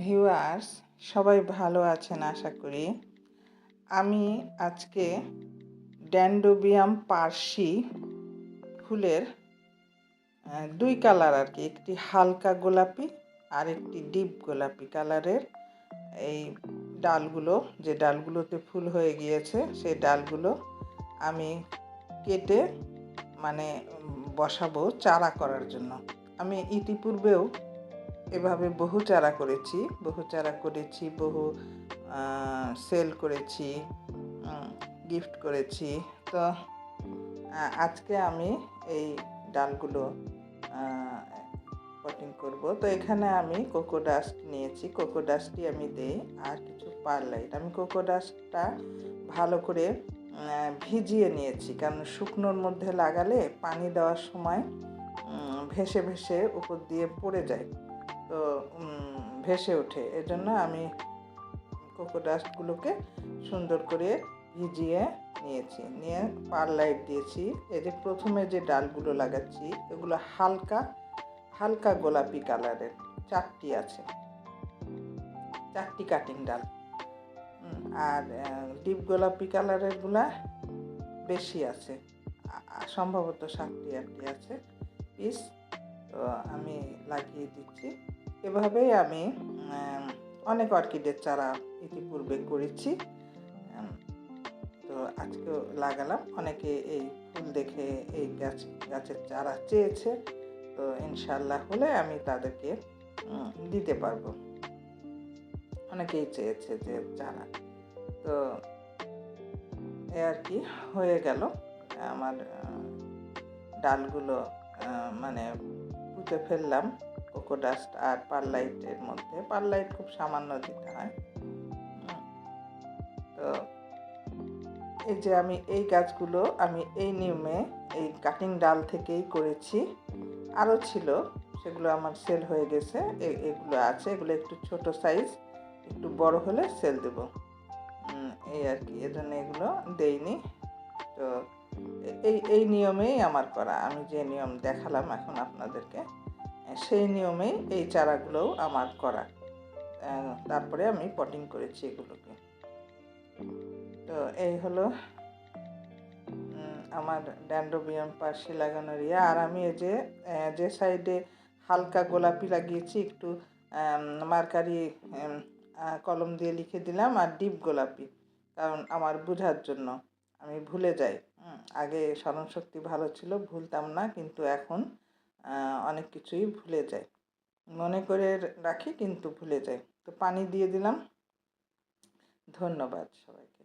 Viewers সবাই ভালো আছেন আশা করি। আমি আজকে ড্যান্ডোবিয়াম পার্সি ফুলের দুই কালার আর কি, একটি হালকা গোলাপি আর একটি ডিপ গোলাপি কালারের এই ডালগুলো, যে ডালগুলোতে ফুল হয়ে গিয়েছে, সেই ডালগুলো আমি কেটে মানে বসাবো চারা করার জন্য। আমি ইতিপূর্বেও এভাবে বহু চারা করেছি, বহু চারা করেছি, বহু সেল করেছি গিফট করেছি। তো আজকে আমি এই ডালগুলো পটিং করব। তো এখানে আমি কোকো ডাস্ট নিয়েছি। কোকো ডাস্টই আমি দেই আর কিছু পারলাইট আমি কোকো ডাস্টটা ভালো করে ভিজিয়ে নিয়েছি। কারণ শুকনোর মধ্যে লাগালে পানি দেওয়ার সময় ভেসে ভেসে উপর দিয়ে পড়ে যায়। ভেসে ওঠে। এজন্য আমি কোকো ডাস্টগুলোকে সুন্দর করে ভিজিয়ে নিয়েছি। নিয়ে পার লাইট দিয়েছি। এই যে প্রথমে যে ডালগুলো লাগাচ্ছি, এগুলো হালকা হালকা গোলাপি কালারের। চারটি আছে। চারটি কাটিং ডাল। আর ডিপ গোলাপি কালারেরগুলা বেশি আছে। সম্ভবত সাতটি আটটি আছে। পিস তো আমি লাগিয়ে দিচ্ছি। এভাবেই আমি অনেক অর্কিডের চারা ইতিপূর্বে করেছি। তো আজকেও লাগালাম। অনেকে এই ফুল দেখে এই গাছ, গাছের চারা চেয়েছে। তো ইনশাল্লাহ হলে আমি তাদেরকে দিতে পারব। অনেকেই চেয়েছে যে চারা। তো এ আর কি, হয়ে গেল। আমার ডালগুলো মানে পুঁতে ফেললাম কোকো ডাস্ট আর পারলাইটের মধ্যে। পারলাইট খুব সামান্য দিতে হয়। তো এই যে আমি এই গাছগুলো আমি এই নিয়মে এই কাটিং ডাল থেকেই করেছি। আরও ছিল, সেগুলো আমার সেল হয়ে গেছে। এগুলো আছে, এগুলো একটু ছোট সাইজ, একটু বড় হলে সেল দেব। এই আর কি, এজন্য এগুলো দেইনি। তো এই এই নিয়মেই আমার করা। আমি যে নিয়ম দেখালাম এখন আপনাদেরকে, সেই নিয়মেই এই চারাগুলোও আমার করা। তারপরে আমি পটিং করেছি এগুলোকে। তো এই হলো আমার ড্যান্ডোবিয়াম পাশে লাগানোর ইয়ে। আর আমি এই যে যে সাইডে হালকা গোলাপি লাগিয়েছি, একটু মার্কারি কলম দিয়ে লিখে দিলাম, আর ডিপ গোলাপি। কারণ আমার বোঝার জন্য। আমি ভুলে যাই। আগে স্মরণশক্তি ভালো ছিল, ভুলতাম না, কিন্তু এখন অনেক কিছুই ভুলে যাই। মনে করে রাখি, কিন্তু ভুলে যাই। তো পানি দিয়ে দিলাম। ধন্যবাদ সবাইকে।